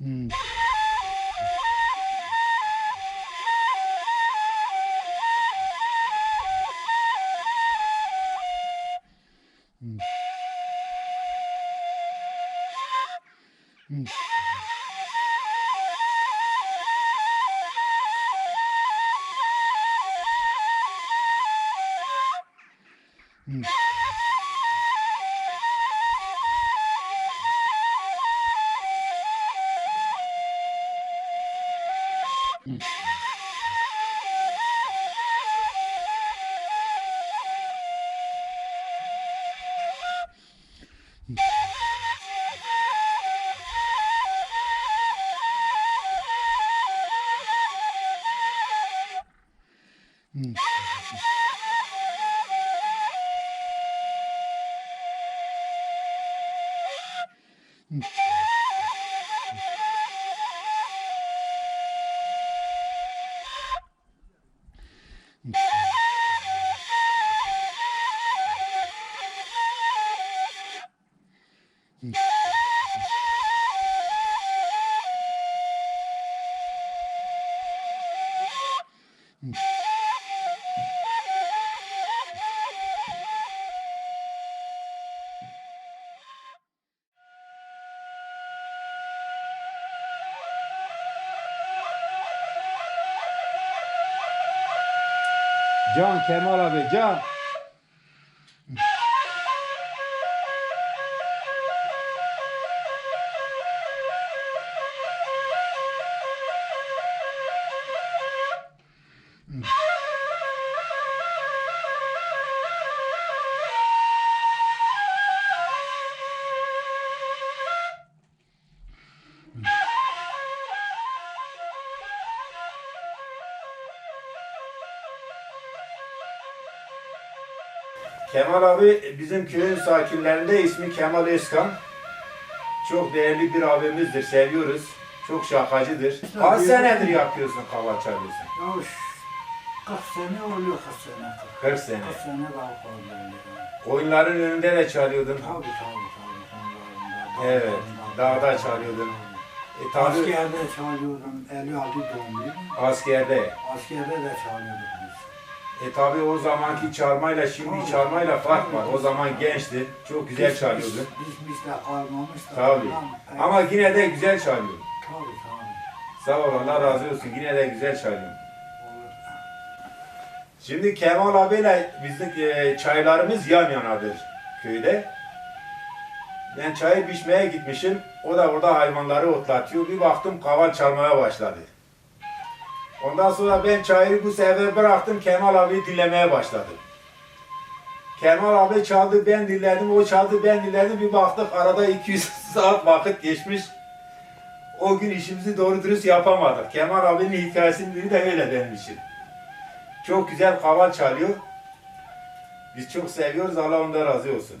Ừ. Ừ. Ừ. Mm. 음. 음. 음. 음. Can Kemal abi can. Kemal abi bizim köyün sakinlerinde ismi Kemal Özkan. Çok değerli bir abimizdir, seviyoruz. Çok şakacıdır. Kaç senedir yapıyorsun kaval çalıyorsun? Ya kaç sene oluyor kaç sene? 40 sene. Kaç sene daha. Koyunların önünde de çalıyordun. Tabii tabii tabii. Evet, dağda çalıyordun. E, tabii Askerde çalıyordum. 56 doğumluyum. askerde. Askerde de çalıyorduk biz. E tabi o zamanki çalmayla şimdi çalmayla fark var. O zaman gençti. Çok güzel Biz- çalıyordun. Biz, biz, biz de ondan- Ama yine de güzel çalıyordun. Tabii tabii. Sağ ol Allah razı olsun. Yine de güzel çalıyorsun. Olur. Şimdi Kemal abiyle bizim e, çaylarımız yan yanadır köyde. Ben çayı biçmeye gitmişim. O da orada hayvanları otlatıyor. Bir baktım kaval çalmaya başladı. Ondan sonra ben çayı bu sefer bıraktım. Kemal abi dinlemeye başladım. Kemal abi çaldı ben dinledim. O çaldı ben dinledim. Bir baktık arada 200 saat vakit geçmiş. O gün işimizi doğru dürüst yapamadık. Kemal abinin hikayesini de öyle benim için. Çok güzel kaval çalıyor. Biz çok seviyoruz. Allah ondan razı olsun.